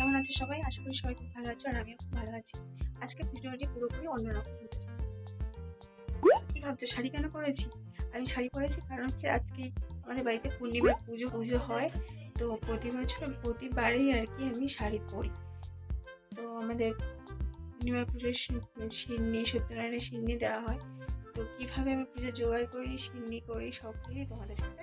কেমন আছে সবাই? আশা করি সবাই ভালো আছো আর আমিও খুব ভালো আছি। আজকে ভিডিওটি পুরোপুরি অন্যরকম হতে চলেছে। কি ভাবছ, শাড়ি কেন পরেছি? আমি শাড়ি পরেছি কারণ হচ্ছে আজকে আমাদের বাড়িতে পূর্ণিমার পুজো পুজো হয়। তো প্রতি বছর, প্রতিবারই আর কি আমি শাড়ি পরি। তো আমাদের পূর্ণিমার পুজোর সিন্নি, সত্যনারায়ণের সিন্নি দেওয়া হয়। তো কীভাবে আমি পুজো জোগাড় করি, সিন্নি করি, সব কিছুই তোমাদের সাথে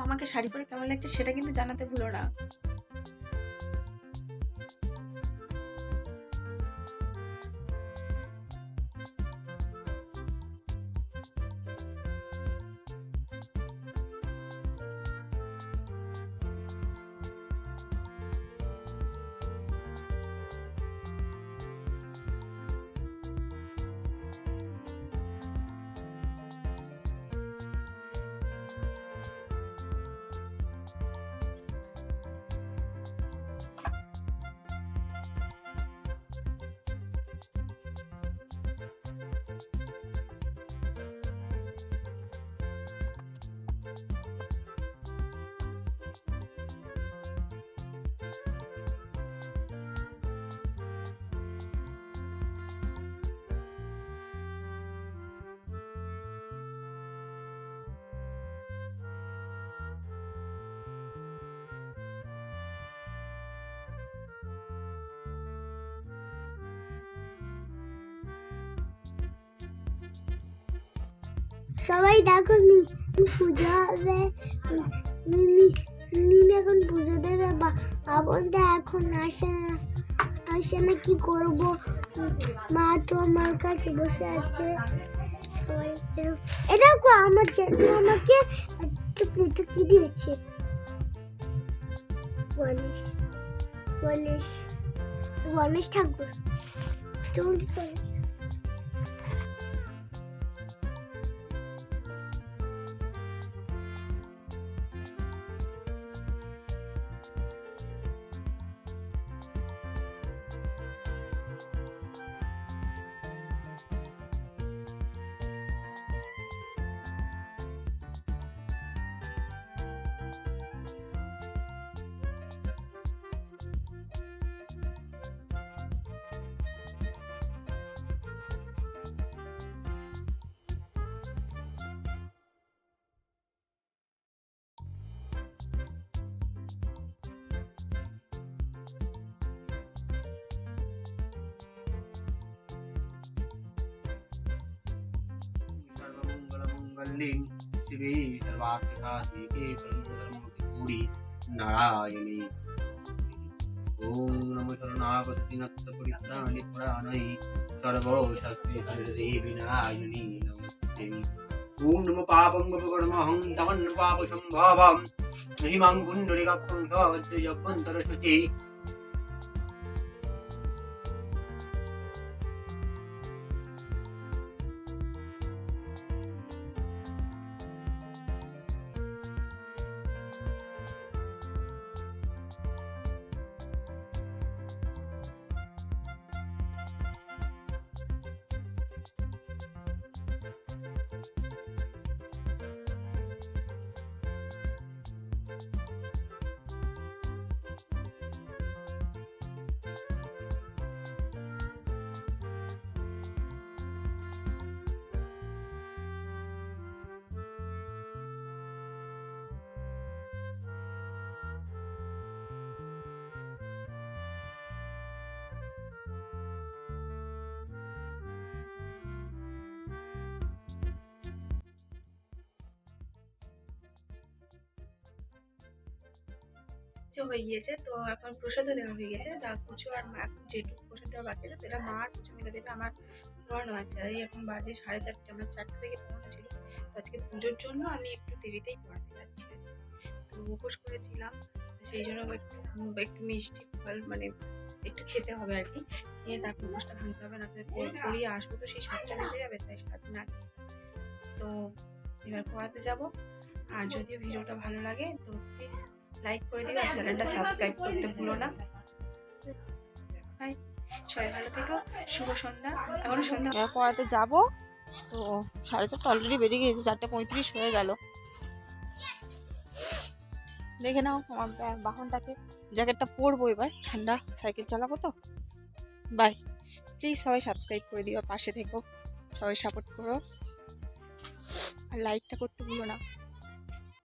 তো আমাকে শাড়ি পরে কেমন লাগছে সেটা কিন্তু জানাতে ভুলো না। সবাই দেখো পূজা হবে মিমি এখন পুজো দেবে বাবনটা এখন আসে না আসে না, কি করব? মা তো আমার কাছে বসে আছে। সবাই এরকম- এ দেখো, আমার জন্য আমাকে কি দিয়েছে। গণেশ গণেশ গণেশ ঠাকুর। তুমি গণেশ सर्वमङ्गलमङ्गल्ये शिवे सर्वार्थसाधिके सर्वधर्मगौरी नारायणी ॐ नमो शरणागतदिनत्तपरित्राणि पुराणै सर्वशास्त्रे हरिदेवी नारायणी नमस्ते ॐ नमो पापं गपकर्महं तमन्न पापसम्भवं महिमां पुण्डरीकं भवद्य जपन्तरशुचि পুজো হয়ে গিয়েছে, তো এখন প্রসাদও দেওয়া হয়ে গেছে। দা কুচু আর মা এখন যেটুকু প্রসাদ দেওয়া বাকি আছে সেটা মা আর কুচু মিলে দেবে আমার পড়ানো আছে এই এখন বাজে সাড়ে চারটে, আমার চারটে থেকে পড়ানো ছিল। তো আজকে পুজোর জন্য আমি একটু দেরিতেই পড়াতে যাচ্ছি। তো উপোস করেছিলাম সেই জন্য একটু একটু মিষ্টি ফল মানে একটু খেতে হবে আর কি। খেয়ে তারপর উপোসটা ভাঙতে হবে না পড়িয়ে আসব। তো সেই সাতটা বেজে যাবে, তাই সারাদিন আগে তো এবার পড়াতে যাব। আর যদিও ভিডিওটা ভালো লাগে, তো প্লিজ লাইক করে দিও আর চ্যানেলটা সাবস্ক্রাইব করতে ভুলো না। সবাই ভালো থেকো শুভ সন্ধ্যা। এখনও সন্ধ্যা পড়াতে যাব। তো সাড়ে চারটা অলরেডি বেরিয়ে গিয়েছে চারটে পঁয়ত্রিশ হয়ে গেল। দেখে নাও আমার বাহনটাকে। জ্যাকেটটা পরবো এবার ঠান্ডা সাইকেল চালাবো তো। বাই প্লিজ সবাই সাবস্ক্রাইব করে দিও পাশে থেকো। সবাই সাপোর্ট করো। আর লাইকটা করতে ভুলো না।